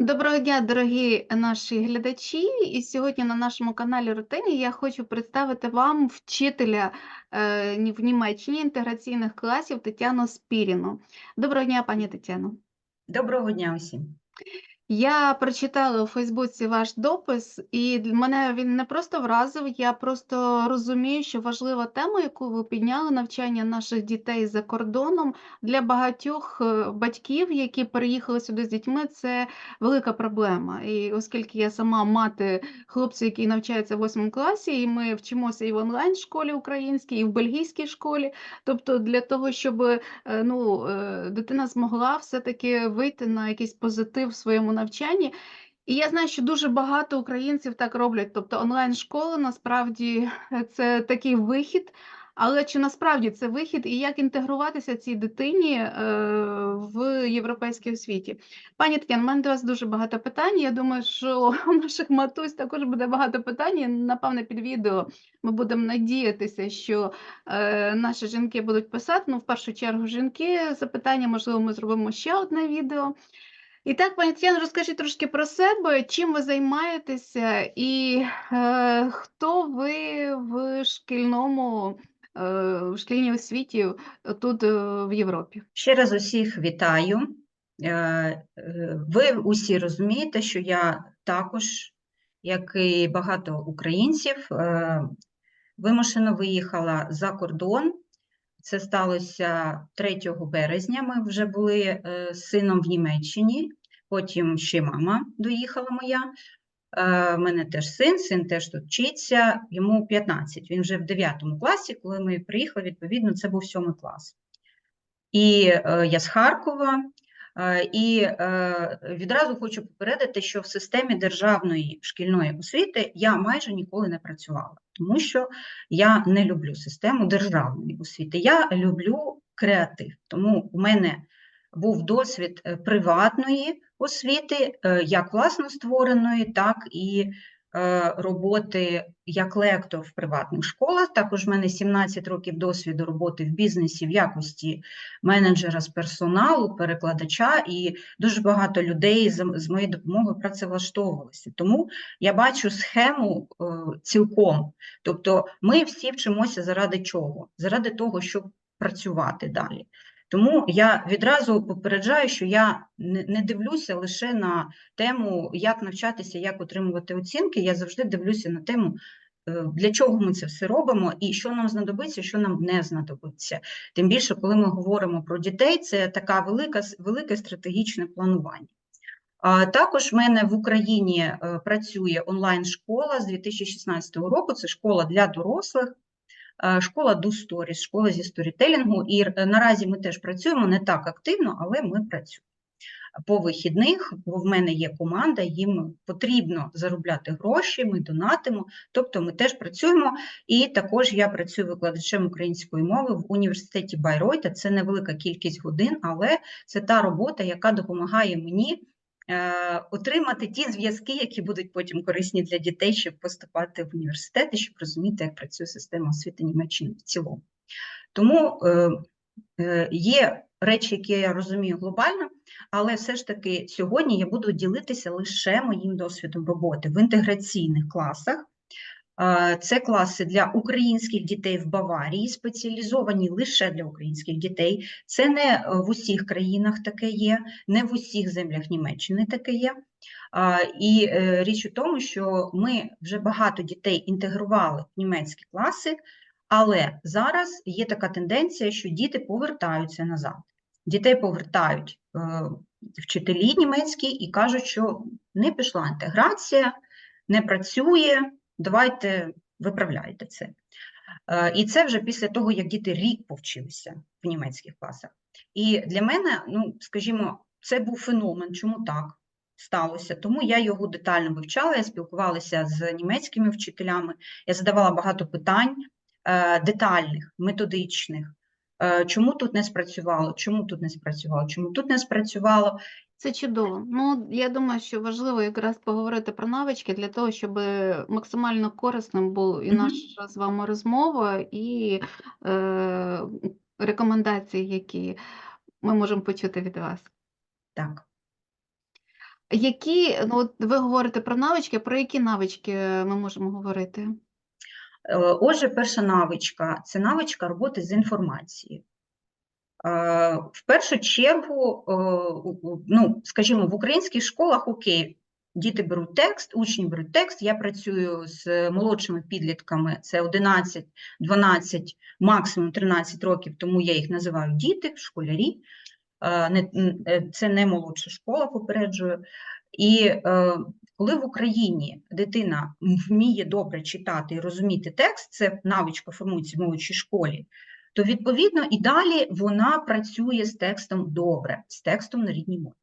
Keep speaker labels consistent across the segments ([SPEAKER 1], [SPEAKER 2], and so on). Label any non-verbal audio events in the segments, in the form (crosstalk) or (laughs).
[SPEAKER 1] Доброго дня, дорогі наші глядачі. І сьогодні на нашому каналі Рутині я хочу представити вам вчителя е, в Німеччині інтеграційних класів Тетяну Спіріну. Доброго дня, пані Тетяно.
[SPEAKER 2] Доброго дня усім.
[SPEAKER 1] Я прочитала у Фейсбуці ваш допис, і мене він не просто вразив, я просто розумію, що важлива тема, яку ви підняли, навчання наших дітей за кордоном для багатьох е, батьків, які переїхали сюди з дітьми, це велика проблема. І оскільки я сама мати хлопця, який навчається в 8 класі, і ми вчимося і в онлайн школі українській, і в бельгійській школі. Тобто для того, щоб е, ну, е, дитина змогла все-таки вийти на якийсь позитив в своєму навчанні. І я знаю, що дуже багато українців так роблять. Тобто онлайн-школа насправді е, це такий вихід. Але чи насправді це вихід і як інтегруватися цій дитині е, в європейській освіті? Пані Тетяно, в мене до вас дуже багато питань. Я думаю, що (laughs) у наших матусь також буде багато питань. Напевне, під відео ми будемо надіятися, що е, наші жінки будуть писати. Ну, в першу чергу, жінки запитання, можливо, ми зробимо ще одне відео. І так, пані Тетяно, розкажіть трошки про себе, чим ви займаєтеся, і е, хто ви в шкільному, е, в шкільній освіті тут е, в Європі?
[SPEAKER 2] Ще раз усіх вітаю. Е, е, Ви усі розумієте, що я також, як і багато українців, е, вимушено виїхала за кордон. Це сталося 3 березня. Ми вже були е, з сином в Німеччині, потім ще мама доїхала моя. Е, В мене теж син, син теж тут вчиться, йому 15. Він вже в 9 класі, коли ми приїхали, відповідно, це був 7 клас. І е, я з Харкова, е, і е, відразу хочу попередити, що в системі державної шкільної освіти я майже ніколи не працювала, тому що я не люблю систему державної освіти. Я люблю креатив. Тому у мене був досвід е, приватної освіти, е, як власно створеної, так і е, роботи як лектор в приватних школах. Також в мене 17 років досвіду роботи в бізнесі в якості менеджера з персоналу, перекладача, і дуже багато людей з, моєю допомогою працевлаштовувалися. Тому я бачу схему е, цілком. Тобто ми всі вчимося заради чого? Заради того, щоб працювати далі. Тому я відразу попереджаю, що я не дивлюся лише на тему, як навчатися, як отримувати оцінки. Я завжди дивлюся на тему, е, для чого ми це все робимо, і що нам знадобиться, що нам не знадобиться. Тим більше, коли ми говоримо про дітей, це така велика, велике стратегічне планування. Також в мене в Україні е, працює онлайн-школа з 2016 року. Це школа для дорослих. Е, Школа Do Stories, школа зі сторітелінгу, і е, наразі ми теж працюємо не так активно, але ми працюємо по вихідних, бо в мене є команда, їм потрібно заробляти гроші, ми донатимо, тобто ми теж працюємо. І також я працюю викладачем української мови в університеті Байройта. Це невелика кількість годин, але це та робота, яка допомагає мені. Е, Отримати ті зв'язки, які будуть потім корисні для дітей, щоб поступати в університети, щоб розуміти, як працює система освіти Німеччини в цілому. Тому е, е, є речі, які я розумію глобально, але все ж таки сьогодні я буду ділитися лише моїм досвідом роботи в інтеграційних класах. Це класи для українських дітей в Баварії, спеціалізовані лише для українських дітей. Це не е, в усіх країнах таке є, не в усіх землях Німеччини таке є. І е, річ у тому, що ми вже багато дітей інтегрували в німецькі класи, але зараз є така тенденція, що діти повертаються назад. Дітей повертають е, вчителі німецькі і кажуть, що не пішла інтеграція, не працює, давайте виправляйте це. Е, І це вже після того, як діти рік повчилися в німецьких класах. І для мене, ну, скажімо, це був феномен. Чому так сталося? Тому я його детально вивчала, я спілкувалася з німецькими вчителями, я задавала багато питань е, детальних, методичних. Е, Чому тут не спрацювало? Чому тут не спрацювало? Чому тут не спрацювало?
[SPEAKER 1] Це чудово. Ну, я думаю, що важливо якраз поговорити про навички для того, щоб максимально корисним був і наша з вами розмова, і е, рекомендації, які ми можемо почути від вас.
[SPEAKER 2] Так.
[SPEAKER 1] Які, ну, от ви говорите про навички, про які навички ми можемо говорити?
[SPEAKER 2] Е, Отже, перша навичка це навичка роботи з інформацією. В першу чергу, е, ну, скажімо, в українських школах окей, діти беруть текст, учні беруть текст. Я працюю з молодшими підлітками, це 11, 12, максимум 13 років, тому я їх називаю діти, школярі. Е, е, Це не молодша школа, попереджую. І коли в Україні дитина вміє добре читати і розуміти текст, це навичка формується в молодшій школі, то відповідно і далі вона працює з текстом добре, з текстом на рідній мові.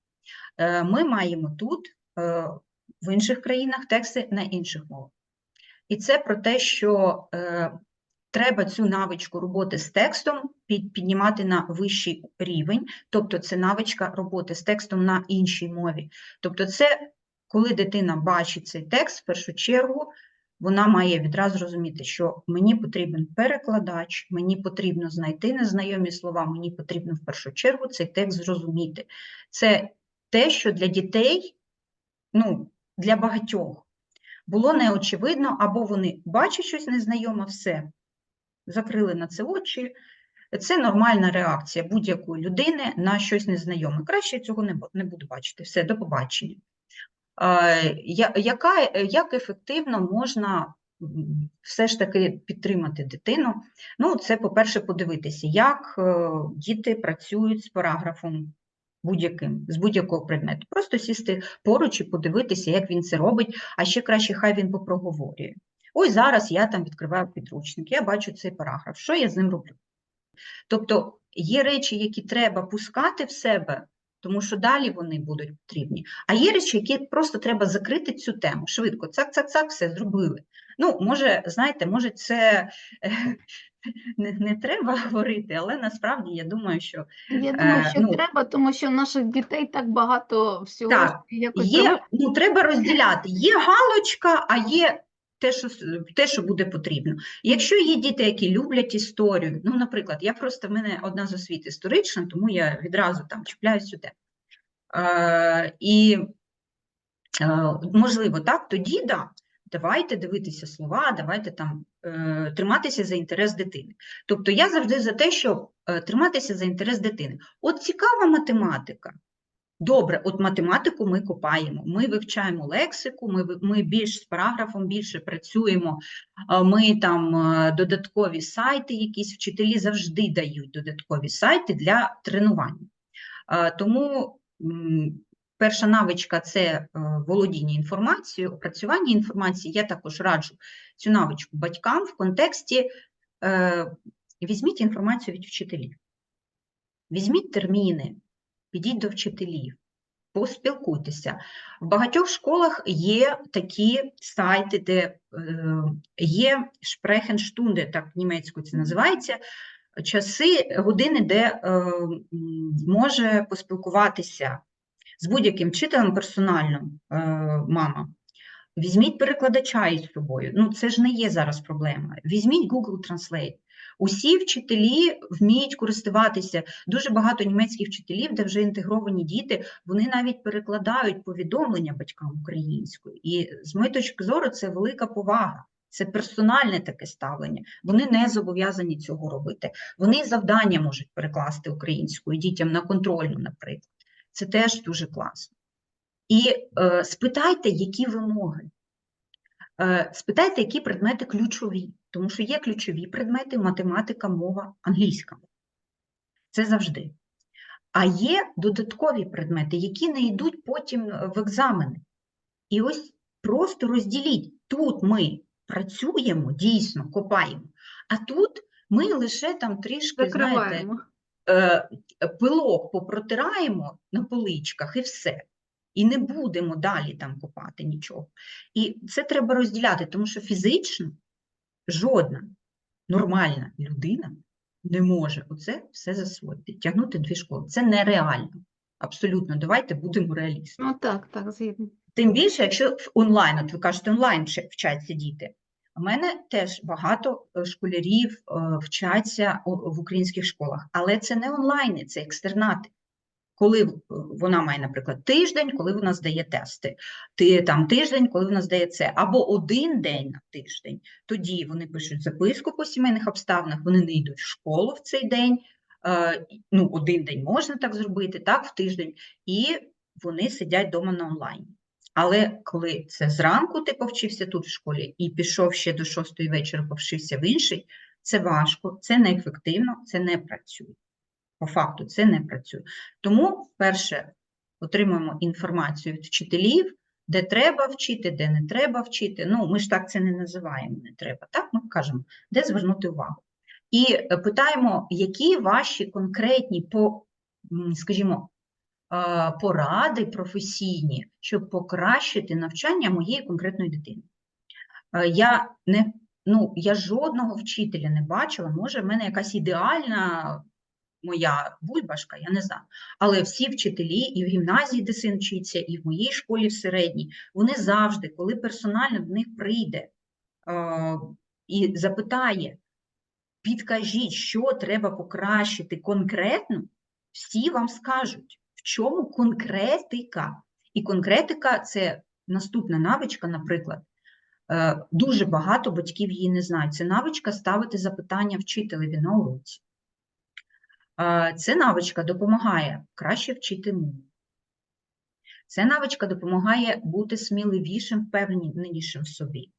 [SPEAKER 2] Е, Ми маємо тут, е, в інших країнах, тексти на інших мовах. І це про те, що е, треба цю навичку роботи з текстом під, піднімати на вищий рівень, тобто це навичка роботи з текстом на іншій мові. Тобто, це коли дитина бачить цей текст, в першу чергу вона має відразу розуміти, що мені потрібен перекладач, мені потрібно знайти незнайомі слова, мені потрібно в першу чергу цей текст зрозуміти. Це те, що для дітей, ну, для багатьох було неочевидно, або вони бачать щось незнайоме, все, закрили на це очі. Це нормальна реакція будь-якої людини на щось незнайоме. Краще цього не буду бачити. Все, до побачення. Е, яка, як ефективно можна все ж таки підтримати дитину? Ну, це, по-перше, подивитися, як е, діти працюють з параграфом будь-яким, з будь-якого предмету. Просто сісти поруч і подивитися, як він це робить, а ще краще, хай він попроговорює. Ось зараз я там відкриваю підручник, я бачу цей параграф, що я з ним роблю? Тобто є речі, які треба пускати в себе, тому що далі вони будуть потрібні. А є речі, які просто треба закрити цю тему швидко. Цак, цак, цак, все зробили. Ну, може, знаєте, може, це е, (laughs) не, не треба говорити, але насправді я думаю, що
[SPEAKER 1] Я думаю,
[SPEAKER 2] Е,
[SPEAKER 1] що
[SPEAKER 2] ну,
[SPEAKER 1] треба, тому що наших дітей так багато всього,
[SPEAKER 2] Так,
[SPEAKER 1] якось
[SPEAKER 2] Є,
[SPEAKER 1] треба
[SPEAKER 2] ну, треба розділяти. Є галочка, а є те, що, те, що буде потрібно. Якщо є діти, які люблять історію, ну, наприклад, я просто в мене одна з освіт історична, тому я відразу там чіпляю сюди. І, можливо, так, тоді да, давайте дивитися слова, давайте там е, триматися за інтерес дитини. Тобто я завжди за те, щоб е, триматися за інтерес дитини. От цікава математика. Добре, от математику ми копаємо, ми вивчаємо лексику, ми, ми більш з параграфом більше працюємо, ми там е, додаткові сайти, якісь вчителі завжди дають додаткові сайти для тренування. Тому перша навичка це е, володіння інформацією, опрацювання інформації. Я також раджу цю навичку батькам в контексті е, візьміть інформацію від вчителів, візьміть терміни, підіть до вчителів, поспілкуйтеся. В багатьох школах є такі сайти, де е, є шпрехенштунди, так німецькою це називається, часи, години, де е, може поспілкуватися з будь-яким вчителем персонально е, мама. Візьміть перекладача із собою. Ну, це ж не є зараз проблема. Візьміть Google Translate. Усі вчителі вміють користуватися. Дуже багато німецьких вчителів, де вже інтегровані діти, вони навіть перекладають повідомлення батькам українською. І з моєї точки зору, це велика повага. Це персональне таке ставлення. Вони не зобов'язані цього робити. Вони завдання можуть перекласти українською дітям на контрольну, наприклад. Це теж дуже класно. І е, спитайте, які вимоги. Е, спитайте, які предмети ключові, тому що є ключові предмети математика, мова, англійська. Це завжди. А є додаткові предмети, які не йдуть потім е, в екзамени. І ось просто розділіть. Тут ми працюємо, дійсно, копаємо, а тут ми лише там трішки, знаєте,
[SPEAKER 1] закриваємо.
[SPEAKER 2] е, пилок попротираємо на поличках і все. І не будемо далі там копати нічого. І це треба розділяти, тому що фізично жодна нормальна людина не може оце все засвоїти, тягнути дві школи. Це нереально. Абсолютно, давайте будемо реалістами.
[SPEAKER 1] Ну так, так, згідно.
[SPEAKER 2] Тим більше, якщо онлайн, от ви кажете, онлайн вчаться діти. У мене теж багато е, школярів е, вчаться в українських школах, але це не онлайни, це екстернати. Коли вона має, наприклад, тиждень, коли вона здає тести, ти там тиждень, коли вона здає це, або один день на тиждень. Тоді вони пишуть записку по сімейних обставинах, вони не йдуть в школу в цей день. е, Ну, один день можна так зробити, так, в тиждень, і вони сидять вдома на онлайні. Але коли це зранку ти повчився тут в школі і пішов ще до шостої вечора, повчився в інший, це важко, це неефективно, це не працює. По факту це не працює. Тому, перше, отримуємо інформацію від вчителів, де треба вчити, де не треба вчити. Ну, ми ж так це не називаємо, не треба. Так, ми кажемо, де звернути увагу. І е, питаємо, які ваші конкретні, по, скажімо, е, поради професійні, щоб покращити навчання моєї конкретної дитини. Е, Я не ну, я жодного вчителя не бачила. Може, в мене якась ідеальна моя бульбашка, я не знаю. Але всі вчителі, і в гімназії, де син вчиться, і в моїй школі в середній, вони завжди, коли персонально до них прийде е, і запитає, підкажіть, що треба покращити конкретно, всі вам скажуть, в чому конкретика. І конкретика це наступна навичка, наприклад. Е, Дуже багато батьків її не знають. Це навичка ставити запитання вчителеві на уроці. Це навичка допомагає краще вчити мову. Це навичка допомагає бути сміливішим, впевненішим в собі.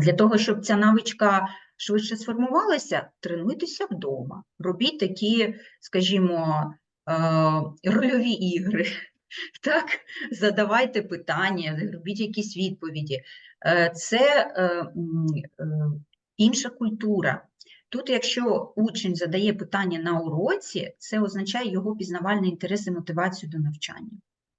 [SPEAKER 2] Для того, щоб ця навичка швидше сформувалася, тренуйтеся вдома. Робіть такі, скажімо, е, рольові ігри. (laughs) Так, задавайте питання, робіть якісь відповіді. Е, Це е, інша культура. Тут, якщо учень задає питання на уроці, це означає його пізнавальний інтерес і мотивацію до навчання.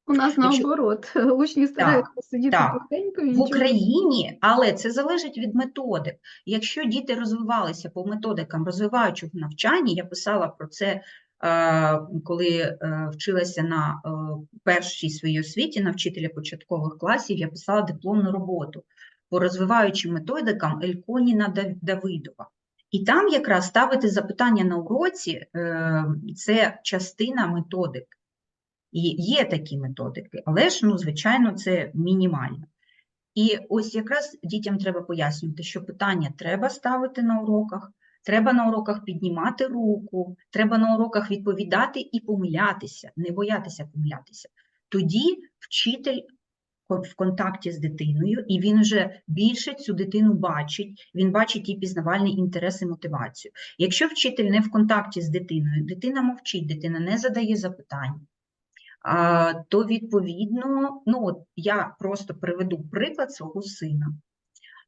[SPEAKER 1] У нас
[SPEAKER 2] Якщо-
[SPEAKER 1] наоборот, (laughs) учні стараються сидіти
[SPEAKER 2] так.
[SPEAKER 1] тихенько і
[SPEAKER 2] В. Україні, але це залежить від методик. Якщо діти розвивалися по методикам розвиваючого навчання, я писала про це, е, коли е, вчилася на е, першій своїй освіті на вчителя початкових класів, я писала дипломну роботу по розвиваючим методикам Ельконіна Давидова. І там якраз ставити запитання на уроці е, це частина методик. І є такі методики, але ж, ну, звичайно, це мінімально. І ось якраз дітям треба пояснювати, що питання треба ставити на уроках, треба на уроках піднімати руку, треба на уроках відповідати і помилятися, не боятися помилятися. Тоді вчитель в контакті з дитиною, і він вже більше цю дитину бачить, він бачить її пізнавальний інтерес і мотивацію. Якщо вчитель не в контакті з дитиною, дитина мовчить, дитина не задає запитань, то відповідно, ну от я просто приведу приклад свого сина.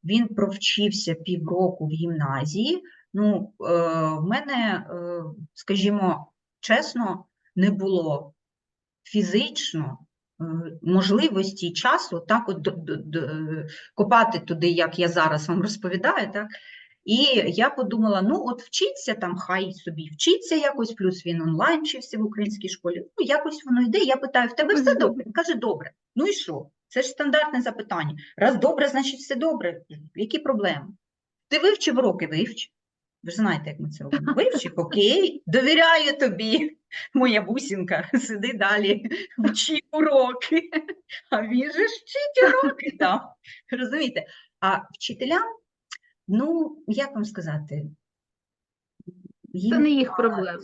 [SPEAKER 2] Він провчився півроку в гімназії. Ну, е, в мене, е, скажімо, чесно, не було фізично можливості і часу так от копати туди, як я зараз вам розповідаю, так? І я подумала: ну, от вчиться там, хай собі вчиться якось, плюс він онлайн вчився в українській школі. Ну, якось воно йде. Я питаю: в тебе все добре? Він каже, добре. Ну і що? Це ж стандартне запитання. Раз добре, значить все добре. Які проблеми? Ти вивчив уроки, вивч. Ви ж знаєте, як ми це робимо. Вивчив, окей, довіряю тобі, моя бусінка, (laughs) сиди далі, вчи уроки. А він же вчить уроки там. Розумієте? А вчителям, ну, як вам сказати,
[SPEAKER 1] Це не їх проблема.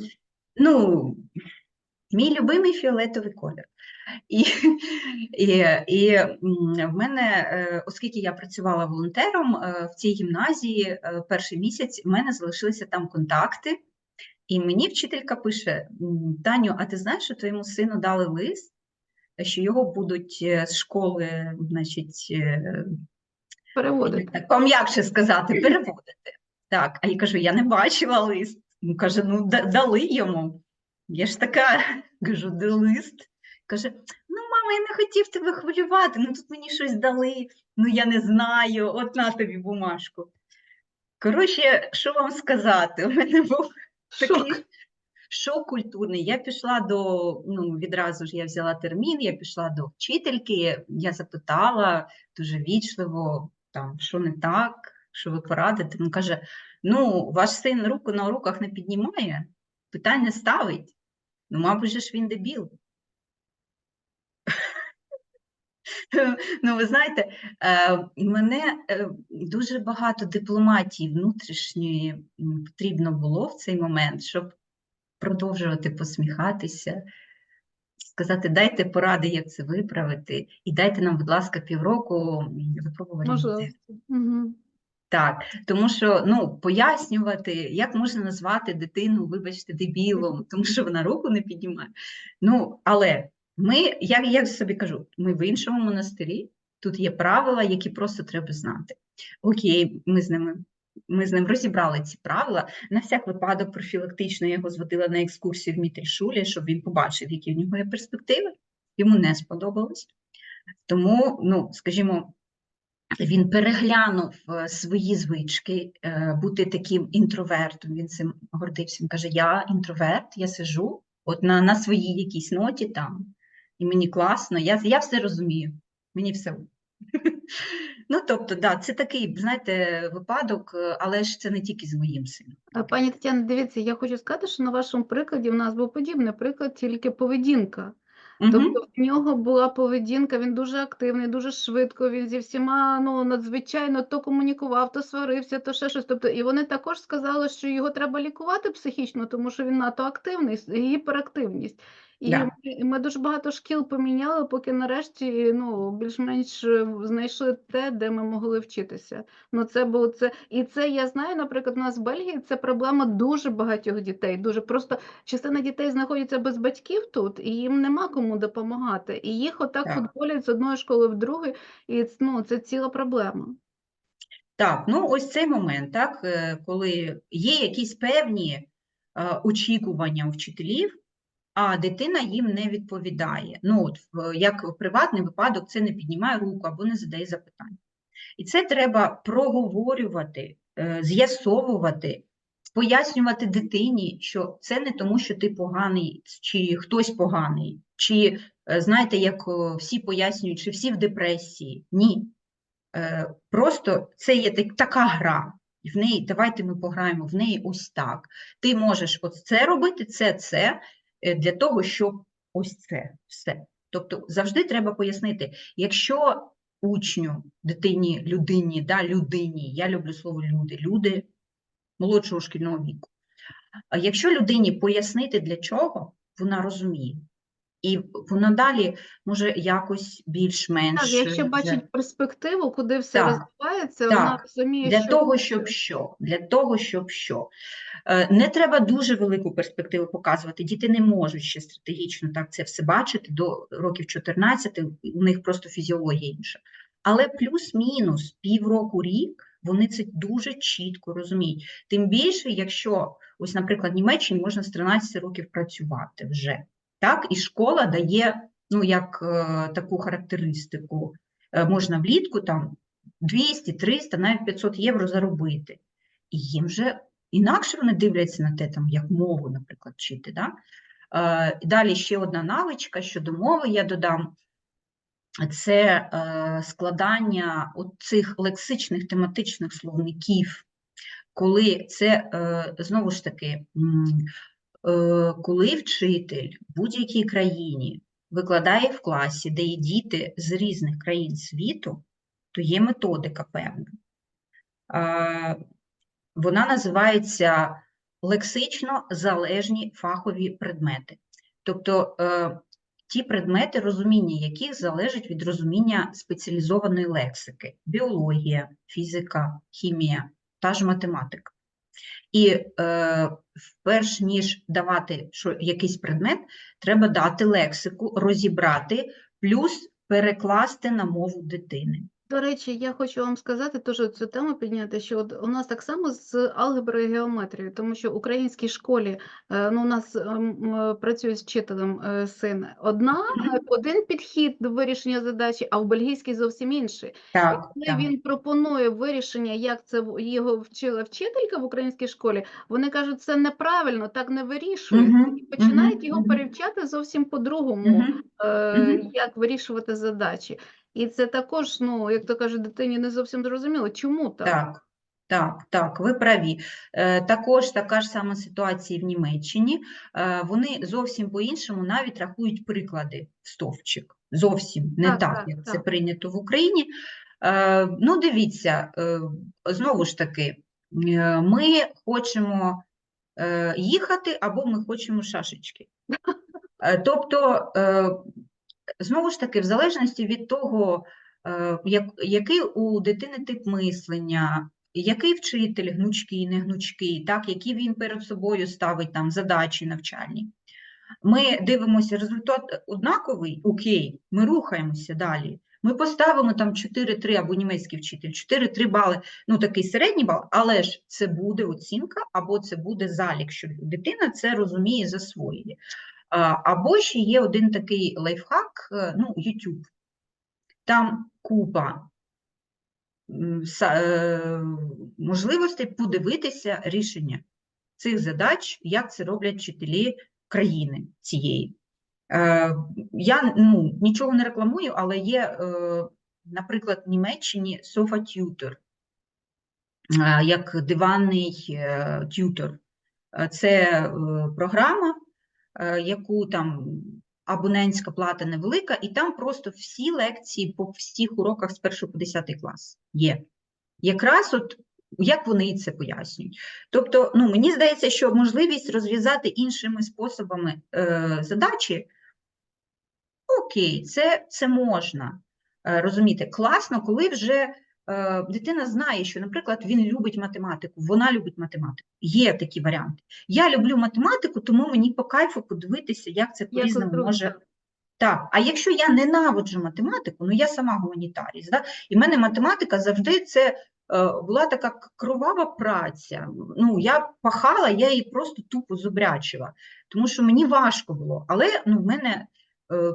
[SPEAKER 2] Ну, мій любимий фіолетовий колір. І, і, і в мене, е, оскільки я працювала волонтером е, в цій гімназії е, перший місяць, в мене залишилися там контакти. І мені вчителька пише: Таню, а ти знаєш, що твоєму сину дали лист, що його будуть з школи, значить, е,
[SPEAKER 1] Переводити.
[SPEAKER 2] так пом'якше сказати, переводити. Так, а я кажу, я не бачила лист. Ну, каже, ну дали йому. Я ж така, (laughs) кажу, де лист? Каже, ну, мама, я не хотів тебе хвилювати, ну тут мені щось дали, ну я не знаю, от на тобі бумажку. Коротше, що вам сказати? У мене був
[SPEAKER 1] Шок.
[SPEAKER 2] шок культурний. Я пішла до, ну, відразу ж я взяла термін, я пішла до вчительки, я запитала дуже вічливо, там, що не так, що ви порадите. Він каже: ну, ваш син руку на уроках не піднімає, питання ставить. Ну, мабуть же ж він дебіл. (laughs) Ну, ви знаєте, е, мене е, дуже багато дипломатії внутрішньої потрібно було в цей момент, щоб продовжувати посміхатися, сказати, дайте поради, як це виправити, і дайте нам, будь ласка, півроку м, випробування. на
[SPEAKER 1] Можливо.
[SPEAKER 2] це».
[SPEAKER 1] Угу.
[SPEAKER 2] Так, тому що ну, пояснювати, як можна назвати дитину, вибачте, дебілом, тому що вона руку не піднімає. Ну, але ми, я, я собі кажу, ми в іншому монастирі, тут є правила, які просто треба знати. Окей, ми з ними. Ми з ним розібрали ці правила. На всяк випадок профілактично я його зводила на екскурсію в Мітрішулі, щоб він побачив, які в нього є перспективи. Йому не сподобалось. Тому, ну, скажімо, він переглянув е, свої звички, е, бути таким інтровертом. Він цим гордився. Він каже: Я інтроверт, я сижу от на, на своїй якійсь ноті там, і мені класно, я, я все розумію, мені все. (laughs) Ну, тобто, да, це такий, знаєте, випадок, е, але ж це не тільки з моїм сином.
[SPEAKER 1] А, Пані Тетяна, дивіться, я хочу сказати, що на вашому прикладі в нас був подібний приклад, тільки поведінка. Тобто в нього була поведінка, він дуже активний, дуже швидко, він зі всіма ну, надзвичайно то комунікував, то сварився, то ще щось. Тобто, і вони також сказали, що його треба лікувати психічно, тому що він надто активний, гіперактивність. І
[SPEAKER 2] Да.
[SPEAKER 1] ми, ми дуже багато шкіл поміняли, поки нарешті ну, більш-менш е, знайшли те, де ми могли вчитися. Ну, це було це. І це я знаю, наприклад, у нас в Бельгії це проблема дуже багатьох дітей. Дуже просто частина дітей знаходяться без батьків тут, і їм нема кому допомагати. І їх отак
[SPEAKER 2] Так.
[SPEAKER 1] футболять з одної школи в другу, і ну, це ціла проблема.
[SPEAKER 2] Так, ну ось цей момент, так, е, коли є якісь певні е, очікування у вчителів, а дитина їм не відповідає. Ну, от, як приватний випадок, це не піднімає руку або не задає запитання. І це треба проговорювати, е, з'ясовувати, пояснювати дитині, що це не тому, що ти поганий, чи хтось поганий, чи е, знаєте, як всі пояснюють, чи всі в депресії. Ні. Е, Просто це є така гра. І в неї давайте ми пограємо в неї ось так. Ти можеш ось це робити, це, це для того, щоб ось це все. Тобто завжди треба пояснити, якщо учню, дитині, людині, да, людині, я люблю слово люди, люди молодшого шкільного віку. Якщо людині пояснити для чого, вона розуміє. І вона далі може якось більш-менш
[SPEAKER 1] Так, якщо
[SPEAKER 2] е,
[SPEAKER 1] бачить перспективу, куди все
[SPEAKER 2] Так,
[SPEAKER 1] розвивається, вона розуміє,
[SPEAKER 2] Для
[SPEAKER 1] що
[SPEAKER 2] того, щоб що? Для того, щоб що? Е, Не треба дуже велику перспективу показувати. Діти не можуть ще стратегічно так це все бачити до років 14, у них просто фізіологія інша. Але плюс-мінус півроку рік вони це дуже чітко розуміють. Тим більше, якщо, ось, наприклад, в Німеччині можна з 13 років працювати вже. Так, і школа дає ну, як е, таку характеристику. Е, можна влітку там 200, 300, навіть 500 євро заробити. І їм вже інакше вони дивляться на те, там, як мову, наприклад, вчити. Да? Е, Далі ще одна навичка щодо мови я додам. Це складання цих лексичних тематичних словників, коли це знову ж таки, коли вчитель в будь-якій країні викладає в класі, де є діти з різних країн світу, то є методика певна. Е, Вона називається лексично залежні фахові предмети. Тобто е, ті предмети, розуміння яких залежить від розуміння спеціалізованої лексики: біологія, фізика, хімія та ж математика. І е, перш ніж давати що, якийсь предмет, треба дати лексику, розібрати, плюс перекласти на мову дитини.
[SPEAKER 1] До речі, я хочу вам сказати теж цю тему підняти, що от у нас так само з алгеброю і геометрією, тому що в українській школі е, ну, у нас ем, е, працює з вчителем е, син одна, е, один підхід до вирішення задачі, а в бельгійській зовсім інший. І коли
[SPEAKER 2] так.
[SPEAKER 1] він пропонує вирішення, як це його вчила вчителька в українській школі, вони кажуть, це неправильно, так не вирішується.
[SPEAKER 2] Мгм,
[SPEAKER 1] І починають
[SPEAKER 2] мгм,
[SPEAKER 1] його
[SPEAKER 2] мгм.
[SPEAKER 1] перевчати зовсім по-другому
[SPEAKER 2] Мгм.
[SPEAKER 1] е,
[SPEAKER 2] Мгм.
[SPEAKER 1] як вирішувати задачі. І це також, ну, як то кажуть, дитині не зовсім зрозуміло, чому так?
[SPEAKER 2] Так. Так, так, ви праві. Е, Також така ж сама ситуація в Німеччині. Е, Вони зовсім по-іншому навіть рахують приклади в стовпчик. Зовсім не
[SPEAKER 1] Так,
[SPEAKER 2] так,
[SPEAKER 1] так,
[SPEAKER 2] як це прийнято в Україні. Е, Ну, дивіться, знову ж таки, ми хочемо їхати або ми хочемо шашечки. (laughs) Тобто, знову ж таки, в залежності від того, е, як, який у дитини тип мислення, який вчитель гнучкий, не гнучкий, так, які він перед собою ставить там задачі навчальні. Ми дивимося, результат однаковий, окей, ми рухаємося далі. Ми поставимо там 4-3 або німецький вчитель, 4-3 бали, ну такий середній бал, але ж це буде оцінка, або це буде залік, що дитина це розуміє, засвоює. Або ще є один такий лайфхак, е, ну, YouTube. Там купа е, можливостей подивитися рішення цих задач, як це роблять вчителі країни цієї. Е, Я ну, нічого не рекламую, але є, наприклад, в Німеччині Tutor, е, як диванний тютор. Е, Це програма, яку там абонентська плата невелика, і там просто всі лекції по всіх уроках з 1 по 10 клас є. Якраз от як вони це пояснюють. Тобто, ну, мені здається, що можливість розв'язати іншими способами е, задачі, окей, це, це можна е, розуміти. Класно, коли вже е, дитина знає, що, наприклад, він любить математику, вона любить математику. Є такі варіанти. Я люблю математику, тому мені по кайфу подивитися, як це по-різному може. Так, а якщо я ненавиджу математику, ну я сама гуманітарість, да? і в мене математика завжди це е, була така кровава праця. Ну, я пахала, я її просто тупо зубрячила, тому що мені важко було. Але ну, в мене е,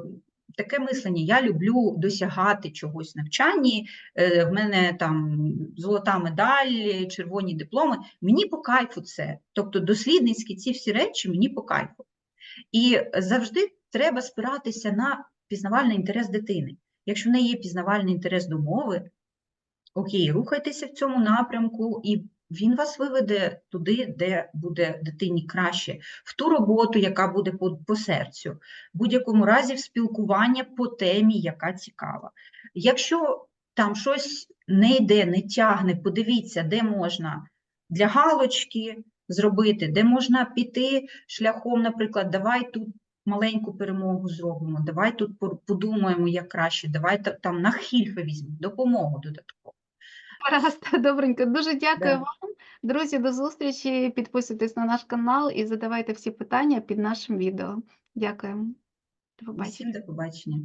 [SPEAKER 2] таке мислення, я люблю досягати чогось в навчанні, е, в мене там золота медаль, червоні дипломи. Мені по кайфу це. Тобто дослідницькі ці всі речі мені по кайфу. І завжди треба спиратися на пізнавальний інтерес дитини. Якщо в неї є пізнавальний інтерес до мови, окей, рухайтеся в цьому напрямку, і він вас виведе туди, де буде дитині краще, в ту роботу, яка буде по, по серцю, в будь-якому разі в спілкування по темі, яка цікава. Якщо там щось не йде, не тягне, подивіться, де можна для галочки зробити, де можна піти шляхом, наприклад, давай тут маленьку перемогу зробимо, давай тут подумаємо, як краще, давай там на хільфи візьмемо, допомогу додатково.
[SPEAKER 1] Гаразд, (laughs) добренько. Дуже дякую
[SPEAKER 2] Да.
[SPEAKER 1] вам. Друзі, до зустрічі. Підписуйтесь на наш канал і задавайте всі питання під нашим відео. Дякуємо. До побачення.
[SPEAKER 2] Всім до побачення.